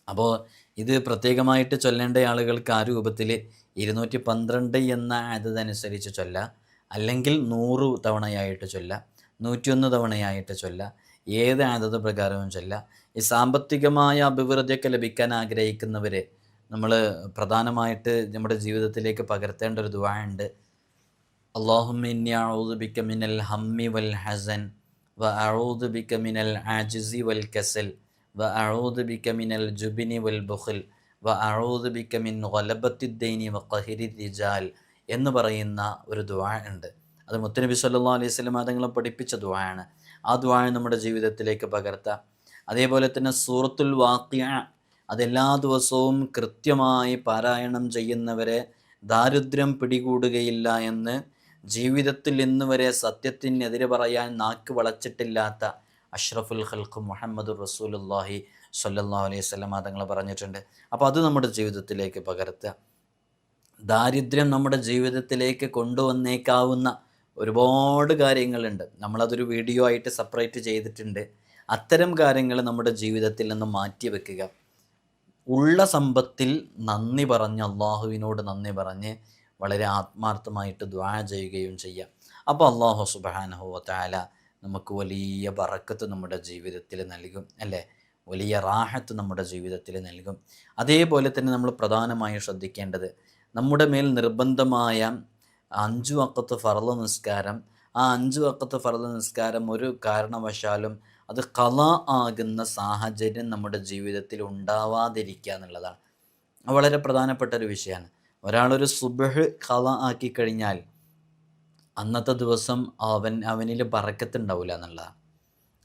അപ്പോൾ ഇത് പ്രത്യേകമായിട്ട് ചൊല്ലേണ്ട ആളുകൾക്ക് ആ രൂപത്തിൽ ഇരുന്നൂറ്റി പന്ത്രണ്ട് എന്ന അതനുസരിച്ച് ചൊല്ല. അല്ലെങ്കിൽ നൂറ് തവണയായിട്ട് ചൊല്ല. നൂറ്റിയൊന്ന് തവണയായിട്ട് ചൊല്ല. ഏത് ആദത പ്രകാരവും ചൊല്ല. ഈ സാമ്പത്തികമായ അഭിവൃദ്ധിയൊക്കെ ലഭിക്കാൻ ആഗ്രഹിക്കുന്നവർ നമ്മൾ പ്രധാനമായിട്ട് നമ്മുടെ ജീവിതത്തിലേക്ക് പകർത്തേണ്ട ഒരു അഊദു ബിക മിനൽ ഹമ്മി വൽ ഹസൻ വ അഊദു ബിക മിനൽ ആജിസി വൽ കസൽ. വ ബിക മിനൽ ജുബിനി വൽ ബുഖിൽ വ അഊദു ബിക മിൻ ഗലബത്തിദ്ദൈനി വ ഖഹിരി റിജാൽ എന്ന് പറയുന്ന ഒരു ദുആ ഉണ്ട്. അത് മുത്തനബി സല്ലല്ലാഹു അലൈഹി വസല്ലം അതങ്ങളെ പഠിപ്പിച്ച ദുആയാണ്. ആ ദുആ നമ്മുടെ ജീവിതത്തിലേക്ക് പകർത്താം. അതേപോലെ തന്നെ സൂറത്തുൽ വാക്യ അതെല്ലാ ദിവസവും കൃത്യമായി പാരായണം ചെയ്യുന്നവരെ ദാരിദ്ര്യം പിടികൂടുകയില്ല എന്ന് ജീവിതത്തിൽ ഇന്നുവരെ സത്യത്തിനെതിരെ പറയാൻ നാക്ക് വളച്ചിട്ടില്ലാത്ത അഷ്റഫുൽ ഖൽഖ് മുഹമ്മദ് റസൂലുല്ലാഹി സല്ലാ അലൈഹി വസല്ലം തങ്ങൾ പറഞ്ഞിട്ടുണ്ട്. അപ്പോൾ അത് നമ്മുടെ ജീവിതത്തിലേക്ക് പകർത്തുക. ദാരിദ്ര്യം നമ്മുടെ ജീവിതത്തിലേക്ക് കൊണ്ടുവന്നേക്കാവുന്ന ഒരുപാട് കാര്യങ്ങളുണ്ട്. നമ്മളതൊരു വീഡിയോ ആയിട്ട് സെപ്പറേറ്റ് ചെയ്തിട്ടുണ്ട്. അത്തരം കാര്യങ്ങൾ നമ്മുടെ ജീവിതത്തിൽ നിന്ന് മാറ്റി വെക്കുക. ഉള്ള സമ്പത്തിൽ നന്ദി പറഞ്ഞ് അള്ളാഹുവിനോട് നന്ദി പറഞ്ഞ് വളരെ ആത്മാർത്ഥമായിട്ട് ദ്വാ ചെയ്യുകയും ചെയ്യാം. അപ്പോൾ അള്ളാഹു സുബാനഹു താല നമുക്ക് വലിയ ബറക്കത്ത് നമ്മുടെ ജീവിതത്തിൽ നൽകും അല്ലേ? വലിയ റാഹത്ത് നമ്മുടെ ജീവിതത്തിൽ നൽകും. അതേപോലെ തന്നെ നമ്മൾ പ്രധാനമായും ശ്രദ്ധിക്കേണ്ടത് നമ്മുടെ മേൽ നിർബന്ധമായ അഞ്ചു അക്കത്ത് ഫറല നിസ്കാരം. ആ അഞ്ചു അക്കത്ത് ഫറല നിസ്കാരം ഒരു കാരണവശാലും അത് കല ആകുന്ന സാഹചര്യം നമ്മുടെ ജീവിതത്തിൽ ഉണ്ടാവാതിരിക്കുക എന്നുള്ളതാണ്. വളരെ പ്രധാനപ്പെട്ട ഒരു വിഷയമാണ്. ഒരാളൊരു സുബഹ് കല ആക്കി കഴിഞ്ഞാൽ അന്നത്തെ ദിവസം അവൻ അവനിൽ പറക്കത്തുണ്ടാവില്ല എന്നുള്ളതാണ്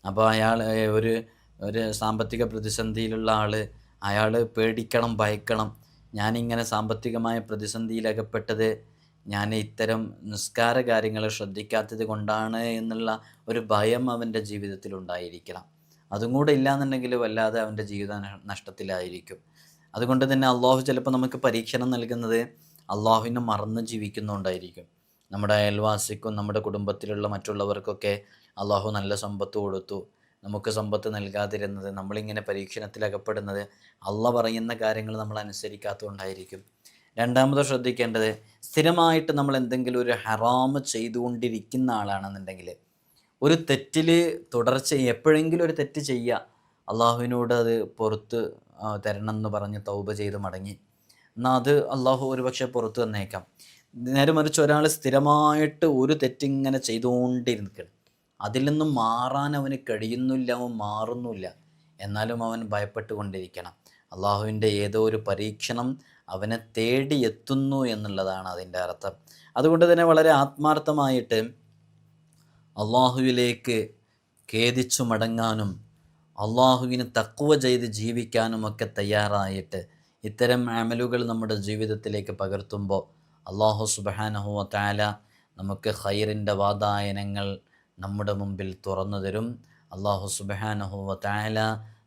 അപ്പോൾ അയാൾ ഒരു ഒരു സാമ്പത്തിക പ്രതിസന്ധിയിലുള്ള ആൾ അയാൾ പേടിക്കണം ഭയക്കണം. ഞാനിങ്ങനെ സാമ്പത്തികമായ പ്രതിസന്ധിയിലകപ്പെട്ടത് ഞാൻ ഇത്തരം നിസ്കാര കാര്യങ്ങൾ ശ്രദ്ധിക്കാത്തത് കൊണ്ടാണ് എന്നുള്ള ഒരു ഭയം അവന്റെ ജീവിതത്തിൽ ഉണ്ടായിരിക്കണം. അതും കൂടെ ഇല്ലാന്നുണ്ടെങ്കിൽ വല്ലാതെ അവന്റെ ജീവിത നഷ്ടത്തിലായിരിക്കും. അതുകൊണ്ട് തന്നെ അള്ളാഹു ചിലപ്പോൾ നമുക്ക് പരീക്ഷണം നൽകുന്നത് അള്ളാഹുവിനെ മറന്ന് ജീവിക്കുന്നുണ്ടായിരിക്കും നമ്മുടെ അയൽവാസിക്കും നമ്മുടെ കുടുംബത്തിലുള്ള മറ്റുള്ളവർക്കൊക്കെ അള്ളാഹു നല്ല സമ്പത്ത് കൊടുത്തു. നമുക്ക് സമ്പത്ത് നൽകാതിരുന്നത് നമ്മളിങ്ങനെ പരീക്ഷണത്തിലകപ്പെടുന്നത് അള്ള പറയുന്ന കാര്യങ്ങൾ നമ്മൾ അനുസരിക്കാത്തതുകൊണ്ടായിരിക്കും. രണ്ടാമത് ശ്രദ്ധിക്കേണ്ടത് സ്ഥിരമായിട്ട് നമ്മൾ എന്തെങ്കിലും ഒരു ഹറാമ് ചെയ്തുകൊണ്ടിരിക്കുന്ന ആളാണെന്നുണ്ടെങ്കിൽ ഒരു തെറ്റിൽ തുടർച്ച എപ്പോഴെങ്കിലും ഒരു തെറ്റ് ചെയ്യുക അള്ളാഹുവിനോട് അത് പുറത്ത് തരണം എന്ന് പറഞ്ഞ് തൗബ ചെയ്ത് മടങ്ങി. എന്നാൽ അത് അള്ളാഹു ഒരുപക്ഷെ പുറത്ത് തന്നേക്കാം. നേരെ മറിച്ച് ഒരാൾ സ്ഥിരമായിട്ട് ഒരു തെറ്റിങ്ങനെ ചെയ്തുകൊണ്ടിരിക്കണം അതിൽ നിന്നും മാറാൻ അവന് കഴിയുന്നില്ല അവൻ മാറുന്നില്ല. എന്നാലും അവൻ ഭയപ്പെട്ടുകൊണ്ടിരിക്കണം. അള്ളാഹുവിന്റെ ഏതോ ഒരു പരീക്ഷണം അവനെ തേടി എത്തുന്നു എന്നുള്ളതാണ് അതിന്റെ അർത്ഥം. അതുകൊണ്ട് തന്നെ വളരെ ആത്മാർത്ഥമായിട്ട് അള്ളാഹുവിലേക്ക് ഖേദിച്ചു മടങ്ങാനും അള്ളാഹുവിന് തക്കുവ ചെയ്ത് ജീവിക്കാനും ഒക്കെ തയ്യാറായിട്ട് ഇത്തരം ആമലുകൾ നമ്മുടെ ജീവിതത്തിലേക്ക് പകർത്തുമ്പോൾ അള്ളാഹു സുബാനഹുവ താല നമുക്ക് ഖൈറിന്റെ വാതായനങ്ങൾ നമ്മുടെ മുമ്പിൽ തുറന്നു തരും. അള്ളാഹു സുബാനഹുവ താല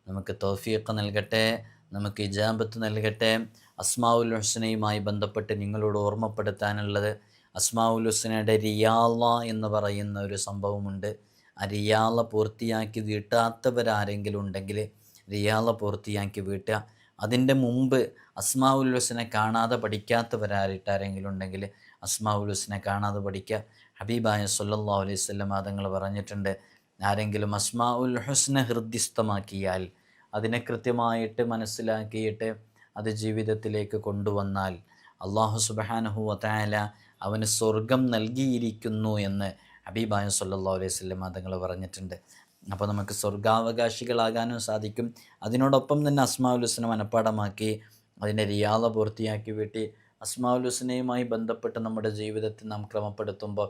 നമുക്ക് തൗഫീഖ് നൽകട്ടെ നമുക്ക് ഇജാബത്ത് നൽകട്ടെ. അസ്മാവുൽ ഹുസ്നയുമായി ബന്ധപ്പെട്ട് നിങ്ങളോട് ഓർമ്മപ്പെടുത്താനുള്ളത് അസ്മാവുൽ ഹുസ്നയുടെ റിയാള എന്ന് പറയുന്ന ഒരു സംഭവമുണ്ട്. ആ റിയാള പൂർത്തിയാക്കി വീട്ടാത്തവരാരെങ്കിലും ഉണ്ടെങ്കിൽ റിയാള പൂർത്തിയാക്കി വീട്ടുക. അതിന്റെ മുമ്പ് അസ്മാവുൽ ഹുസ്നെ കാണാതെ പഠിക്കാത്തവരായിട്ട് ആരെങ്കിലും ഉണ്ടെങ്കിൽ അസ്മാവുൽ ഹുസ്നെ കാണാതെ പഠിക്കുക ഹബീബായ സല്ലല്ലാഹു അലൈഹി വസല്ലം തങ്ങൾ പറഞ്ഞിട്ടുണ്ട് ആരെങ്കിലും അസ്മാഉൽ ഹുസ്ന ഹൃദ്യസ്ഥമാക്കിയാൽ അതിനെ കൃത്യമായിട്ട് മനസ്സിലാക്കിയിട്ട് അത് ജീവിതത്തിലേക്ക് കൊണ്ടുവന്നാൽ അള്ളാഹു സുബഹാനഹു വതാല അവന് സ്വർഗം നൽകിയിരിക്കുന്നു എന്ന് ഹബീബായ സല്ലാ അലൈഹി സ്വല്ലം തങ്ങൾ പറഞ്ഞിട്ടുണ്ട്. അപ്പോൾ നമുക്ക് സ്വർഗാവകാശികളാകാനും സാധിക്കും. അതിനോടൊപ്പം തന്നെ അസ്മാഉൽ ഹുസ്ന മനഃപ്പാടമാക്കി അതിന്റെ റിയാദ പൂർത്തിയാക്കി വീട്ടി അസ്മാഉൽ ഹുസ്നയുമായി ബന്ധപ്പെട്ട് നമ്മുടെ ജീവിതത്തിൽ നാം ക്രമപ്പെടുത്തുമ്പോൾ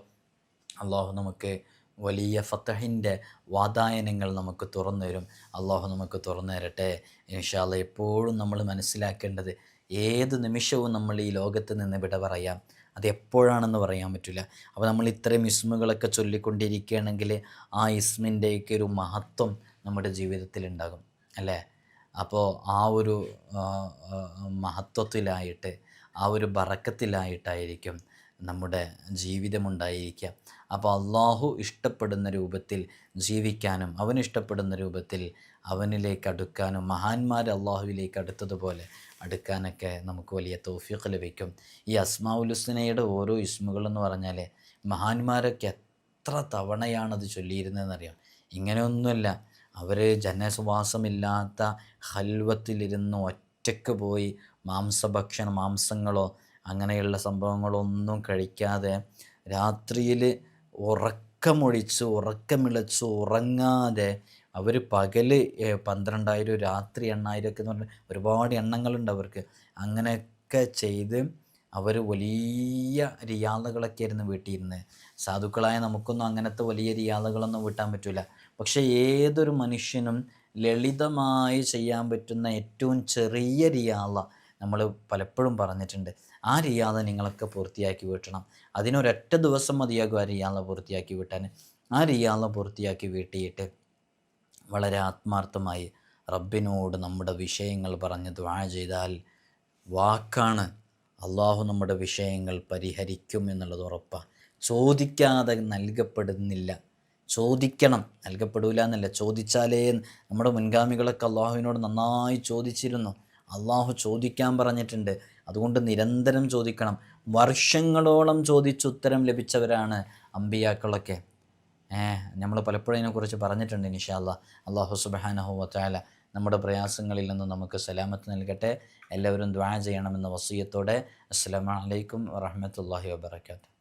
അള്ളാഹു നമുക്ക് വലിയ ഫത്തഹിന്റെ വാതായനങ്ങൾ നമുക്ക് തുറന്നു തരും. അള്ളാഹു നമുക്ക് തുറന്നു തരട്ടെ. ഇൻഷാല്ല എപ്പോഴും നമ്മൾ മനസ്സിലാക്കേണ്ടത് ഏത് നിമിഷവും നമ്മൾ ഈ ലോകത്ത് നിന്ന് വിട പറയാം. അത് എപ്പോഴാണെന്ന് പറയാൻ പറ്റില്ല. അപ്പോൾ നമ്മൾ ഇത്രയും ഇസ്മുകളൊക്കെ ചൊല്ലിക്കൊണ്ടിരിക്കുകയാണെങ്കിൽ ആ ഇസ്മിന്റെയൊക്കെ ഒരു മഹത്വം നമ്മുടെ ജീവിതത്തിൽ ഉണ്ടാകും. അല്ലേ? അപ്പോൾ ആ ഒരു മഹത്വത്തിലായിട്ട് ആ ഒരു ബറക്കത്തിലായിട്ടായിരിക്കും നമ്മുടെ ജീവിതമുണ്ടായിരിക്കുക. അപ്പോൾ അള്ളാഹു ഇഷ്ടപ്പെടുന്ന രൂപത്തിൽ ജീവിക്കാനും അവൻ ഇഷ്ടപ്പെടുന്ന രൂപത്തിൽ അവനിലേക്ക് അടുക്കാനും മഹാന്മാർ അള്ളാഹുവിലേക്ക് അടുത്തതുപോലെ അടുക്കാനൊക്കെ നമുക്ക് വലിയ തോഫിയൊക്കെ ലഭിക്കും. ഈ അസ്മാഉലുസ്നയുടെ ഓരോ ഇസ്മുകളെന്ന് പറഞ്ഞാൽ മഹാന്മാരൊക്കെ എത്ര തവണയാണത് ചൊല്ലിയിരുന്നതെന്നറിയാം. ഇങ്ങനെയൊന്നുമല്ല. അവർ ജനസുവാസമില്ലാത്ത ഹൽവത്തിലിരുന്ന് ഒറ്റയ്ക്ക് പോയി മാംസഭക്ഷണം മാംസങ്ങളോ അങ്ങനെയുള്ള സംഭവങ്ങളോ ഒന്നും കഴിക്കാതെ രാത്രിയിൽ ഉറക്കമൊഴിച്ച് ഉറക്കമിളച്ച് ഉറങ്ങാതെ അവർ പകൽ പന്ത്രണ്ടായിരം രാത്രി എണ്ണായിരം ഒക്കെ എന്ന് പറഞ്ഞാൽ ഒരുപാട് എണ്ണങ്ങളുണ്ട് അവർക്ക്. അങ്ങനെയൊക്കെ ചെയ്ത് അവർ വലിയ റിയാദകളൊക്കെ ആയിരുന്നു വീട്ടിയിരുന്നത്. സാധുക്കളായ നമുക്കൊന്നും അങ്ങനത്തെ വലിയ റിയാദകളൊന്നും വീട്ടാൻ പറ്റില്ല പക്ഷേ ഏതൊരു മനുഷ്യനും ലളിതമായി ചെയ്യാൻ പറ്റുന്ന ഏറ്റവും ചെറിയ റിയാദ നമ്മൾ പലപ്പോഴും പറഞ്ഞിട്ടുണ്ട്. ആ റിയാദ നിങ്ങളൊക്കെ പൂർത്തിയാക്കി വീട്ടണം. അതിനൊരൊറ്റ ദിവസം മതിയാകും ആ റിയാദ പൂർത്തിയാക്കി വീട്ടാൻ. ആ റിയാദ പൂർത്തിയാക്കി വീട്ടിയിട്ട് വളരെ ആത്മാർത്ഥമായി റബ്ബിനോട് നമ്മുടെ വിഷയങ്ങൾ പറഞ്ഞ് ദ്വാ ചെയ്താൽ വാക്കാണ്. അള്ളാഹു നമ്മുടെ വിഷയങ്ങൾ പരിഹരിക്കും എന്നുള്ളത് ഉറപ്പാണ് ചോദിക്കാതെ നൽകപ്പെടുന്നില്ല. ചോദിക്കണം. നൽകപ്പെടില്ല എന്നല്ല ചോദിച്ചാലേ നമ്മുടെ മുൻഗാമികളൊക്കെ അള്ളാഹുവിനോട് നന്നായി ചോദിച്ചിരുന്നു. അള്ളാഹു ചോദിക്കാൻ പറഞ്ഞിട്ടുണ്ട്. അതുകൊണ്ട് നിരന്തരം ചോദിക്കണം. വർഷങ്ങളോളം ചോദിച്ച് ഉത്തരം ലഭിച്ചവരാണ് അമ്പിയാക്കളൊക്കെ. ഏഹ് നമ്മൾ പലപ്പോഴും ഇതിനെക്കുറിച്ച് പറഞ്ഞിട്ടുണ്ട് ഇൻഷാല്ല അള്ളാഹു സുബാനഹു വത്താല നമ്മുടെ പ്രയാസങ്ങളിൽ നിന്ന് നമുക്ക് സലാമത്ത് നൽകട്ടെ. എല്ലാവരും ദ്വാ ചെയ്യണമെന്ന വസീയത്തോടെ. അസ്സലാമു അലൈക്കും വറഹമത്തല്ലാഹി വാബർക്കാത്തു